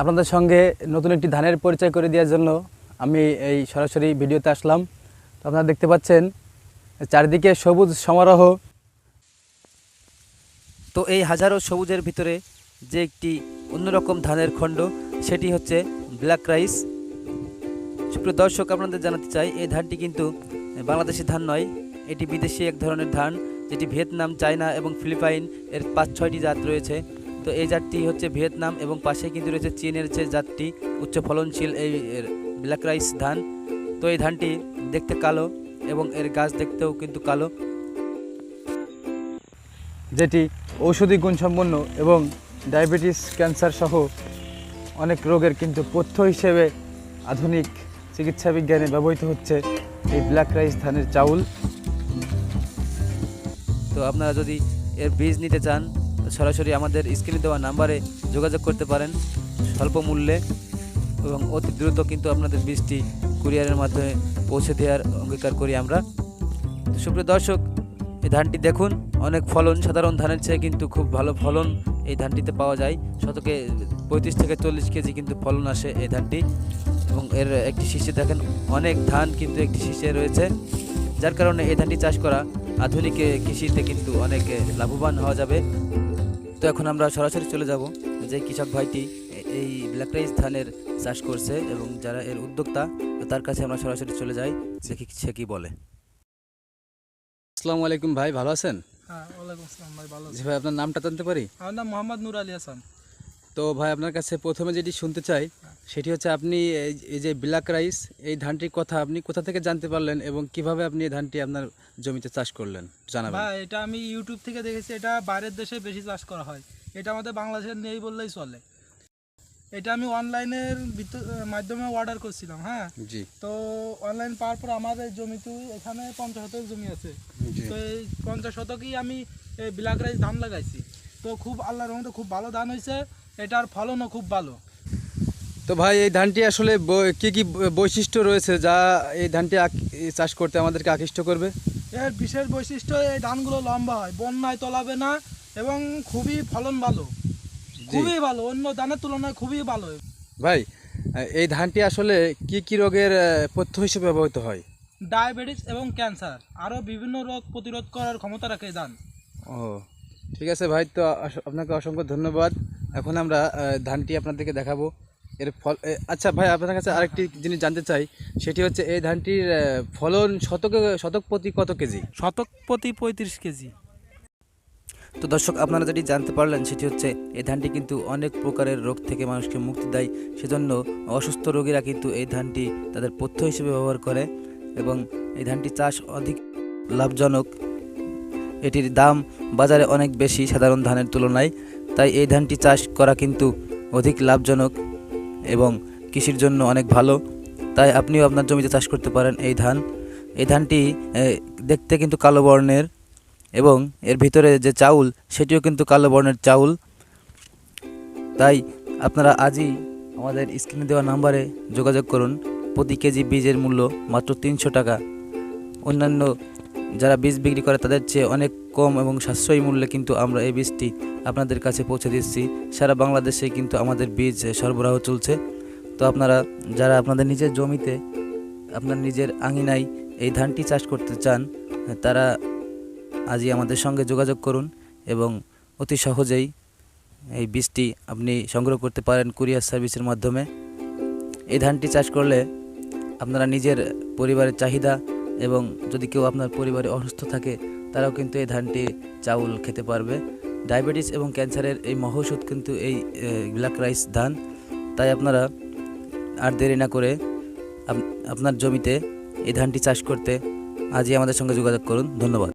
আপনাদের সঙ্গে নতুন একটি ধানের পরিচয় করে দেওয়ার জন্য আমি এই সরাসরি ভিডিওতে আসলাম। তো আপনারা দেখতে পাচ্ছেন, চারিদিকে সবুজ সমারোহ। তো এই হাজারো সবুজের ভিতরে যে একটি অন্যরকম ধানের খণ্ড, সেটি হচ্ছে ব্ল্যাক রাইস। সুপ্রিয় দর্শক, আপনাদের জানাতে চাই, এই ধানটি কিন্তু বাংলাদেশি ধান নয়, এটি বিদেশি এক ধরনের ধান, যেটি ভিয়েতনাম, চায়না এবং ফিলিপাইন এর পাঁচ ছয়টি জাত রয়েছে। তো এই জাতটি হচ্ছে ভিয়েতনাম এবং পাশে কিন্তু রয়েছে চীনের যে জাতটি উচ্চ ফলনশীল এই ব্ল্যাক রাইস ধান। তো এই ধানটি দেখতে কালো এবং এর গাছ দেখতেও কিন্তু কালো। যেটি ঔষধি গুণসম্পন্ন এবং ডায়াবেটিস, ক্যান্সার সহ অনেক রোগের কিন্তু পথ্য হিসেবে আধুনিক চিকিৎসা বিজ্ঞানে ব্যবহৃত হচ্ছে এই ব্ল্যাক রাইস ধানের চাউল। তো আপনারা যদি এর বীজ নিতে চান সরাসরি আমাদের স্ক্রিনে দেওয়া নাম্বারে যোগাযোগ করতে পারেন স্বল্প মূল্যে এবং অতি দ্রুত কিন্তু আপনাদের বীজটি কুরিয়ারের মাধ্যমে পৌঁছে দেওয়ার অঙ্গীকার করি আমরা। সুপ্রিয় দর্শক, এই ধানটি দেখুন, অনেক ফলন, সাধারণ ধানের চেয়ে কিন্তু খুব ভালো ফলন এই ধানটিতে পাওয়া যায়। শতকে পঁয়ত্রিশ থেকে চল্লিশ কেজি কিন্তু ফলন আসে এই ধানটি এবং এর একটি শীষে দেখেন, অনেক ধান কিন্তু একটি শীষে রয়েছে। যার কারণে এই ধানটি চাষ করা আধুনিক কৃষিতে কিন্তু অনেক লাভবান হওয়া যাবে। তো এখন আমরা সরাসরি চলে যাব যে কৃষক ভাইটি এই ব্ল্যাক রাইস ধানের চাষ করছে এবং যারা এর উদ্যোক্তা তার কাছে আমরা সরাসরি চলে যাই দেখি সে কি বলে। আসসালামু আলাইকুম ভাই ভালো আছেন? হ্যাঁ ওয়ালাইকুম আসসালাম ভাই ভালো জি ভাই আপনার নামটা জানতে পারি? আমার নাম মোহাম্মদ নূর আলী হাসান। তো ভাই আপনার কাছে প্রথমে যেটি শুনতে চাই সেটি হচ্ছে আপনি এই- যে ব্ল্যাক রাইস এই ধানটির কথা আপনি কোথা থেকে জানতে পারলেন এবং কীভাবে আপনি এই ধানটি আপনার জমিতে চাষ করলেন? জানাবেন। ভাই এটা আমি ইউটিউব থেকে দেখেছি এটা বাইরের দেশে বেশি চাষ করা হয়। এটা আমাদের বাংলাদেশে নেই বললেই চলে। এটা আমি অনলাইনের মাধ্যমে অর্ডার করছিলাম হ্যাঁ? জি। তো অনলাইন পাওয়ার পর আমার জমিতে এখানে পঞ্চাশ শতক জমি আছে। তো এই পঞ্চাশ শতকই আমি এই ব্ল্যাক রাইস ধান লাগাইছি। তো খুব আল্লাহর রহমতে খুব ভালো ধান হয়েছে এটার ফলনও খুব ভালো। তো ভাই এই ধানটি আসলে কি কি বৈশিষ্ট্য রয়েছে যা এই ধানটি চাষ করতে আমাদেরকে আকৃষ্ট করবে? এর বিশেষ বৈশিষ্ট্য এই ধানগুলো লম্বা হয় বন্যায় তলাবে না এবং খুবই ফলন ভালো। খুবই ভালো অন্য ধানের তুলনায় খুবই ভালো। ভাই এই ধানটি আসলে কি কি রোগের পথ্য হিসেবে ব্যবহৃত হয়? ডায়াবেটিস এবং ক্যান্সার আরও বিভিন্ন রোগ প্রতিরোধ করার ক্ষমতা রাখে ধান। ও ঠিক আছে ভাই তো আপনাকে অসংখ্য ধন্যবাদ। এখন আমরা ধানটি আপনাদেরকে দেখাবো। এর ফল আচ্ছা ভাই আপনার কাছে আরেকটি জিনিস জানতে চাই। সেটি হচ্ছে এই ধানটির ফলন শতকে শতক প্রতি কত কেজি? শতক প্রতি পঁয়ত্রিশ কেজি। তো দর্শক আপনারা যেটি জানতে পারলেন সেটি হচ্ছে এই ধানটি কিন্তু অনেক প্রকারের রোগ থেকে মানুষকে মুক্তি দেয়। সেজন্য অসুস্থ রোগীরা কিন্তু এই ধানটি তাদের পথ্য হিসেবে ব্যবহার করে এবং এই ধানটি চাষ অধিক লাভজনক। এটির দাম বাজারে অনেক বেশি সাধারণ ধানের তুলনায়, তাই এই ধানটি চাষ করা কিন্তু অধিক লাভজনক এবং কৃষির জন্য অনেক ভালো। তাই আপনিও আপনার জমিতে চাষ করতে পারেন এই ধান। এই ধানটি দেখতে কিন্তু কালো বর্ণের এবং এর ভিতরে যে চাউল, সেটিও কিন্তু কালো বর্ণের চাউল। তাই আপনারা আজই আমাদের স্ক্রিনে দেওয়া নাম্বারে যোগাযোগ করুন। প্রতি কেজি বীজের মূল্য মাত্র তিনশো টাকা। অন্যান্য যারা বীজ বিক্রি করে তাদের চেয়ে অনেক কম এবং সাশ্রয়ী মূল্যে কিন্তু আমরা এই বীজটি আপনাদের কাছে পৌঁছে দিচ্ছি। সারা বাংলাদেশে কিন্তু আমাদের বীজ সরবরাহ চলছে। তো আপনারা, যারা আপনাদের নিজের জমিতে, আপনার নিজের আঙিনায় এই ধানটি চাষ করতে চান, তারা আজই আমাদের সঙ্গে যোগাযোগ করুন এবং অতি সহজেই এই বীজটি আপনি সংগ্রহ করতে পারেন কুরিয়ার সার্ভিসের মাধ্যমে। এই ধানটি চাষ করলে আপনারা নিজের পরিবারের চাহিদা এবং যদি কেউ আপনার পরিবারে অসুস্থ থাকে, তারাও কিন্তু এই ধানটি চাউল খেতে পারবে। ডায়াবেটিস এবং ক্যান্সারের এই মহৌষধ কিন্তু এই ব্ল্যাক রাইস ধান। তাই আপনারা আর দেরি না করে আপনার জমিতে এই ধানটি চাষ করতে আজই আমাদের সঙ্গে যোগাযোগ করুন। ধন্যবাদ।